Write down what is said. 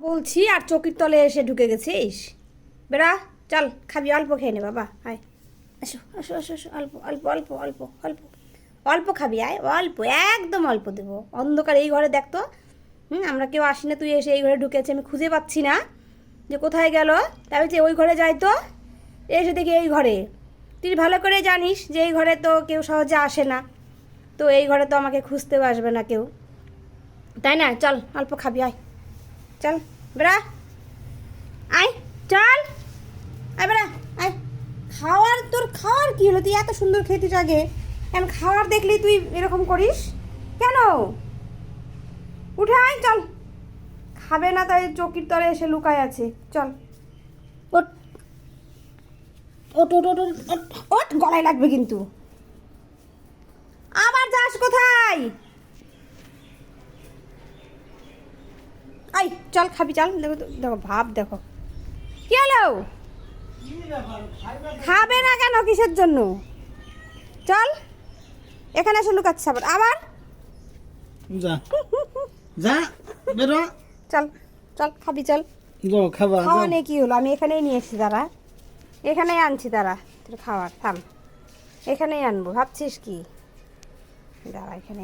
বলছি, আর চকির তলে এসে ঢুকে গেছিস? বেড়া, চল, খাবি, অল্প খেয়ে নে, বাবা, আয়। আসো আসো আসো আসো, অল্প অল্প অল্প অল্প অল্প। অল্প খাবি, আয়, অল্প, একদম অল্প দেবো। অন্ধকার এই ঘরে দেখ তো। হুম, আমরা কেউ আসি না, তুই এসে এই ঘরে ঢুকেছে, আমি খুঁজে পাচ্ছি না। যে কোথায় গেল? তাই বলছি, ওই ঘরে যাই তো। এসে দেখি এই ঘরে। তুই ভালো করে জানিস যে এই ঘরে তো কেউ সহজে আসে না। তো এই ঘরে তো আমাকে খুঁজতেও আসবে না কেউ। তাই না? চল, অল্প খাবি, আয়। চল বেড়া আয় চল আয় বেড়া আয় খাওয়ার তোর খাওয়ার কি হলো? তুই এত সুন্দর খেতিস আগে। কেন খাওয়ার দেখলি তুই এরকম করিস? কেন? উঠে আয় চল। খাবে না তাই চকির তলে এসে লুকায় আছে। চল। ওট ওট ওট, ওট ওট গলায় লাগবে কিন্তু। আবার যাস কোথায়? আই চল খাবি চল। দেখো দেখো ভাব দেখো। কি হলো? খাবে না কেন কিসের জন্য? চল এখানে এসে লুকাচ্ছে আবার। আবার? যা। যা বেরো। চল চল খাবি চল। খাওয়া নেই কি হলো? আমি এখানেই নিয়ে এসেছি তারা। এখানেই আনছি তারা। তোর খাবার থাম। এখানেই আনব। ভাবছিস কি? দাঁড়া এখানে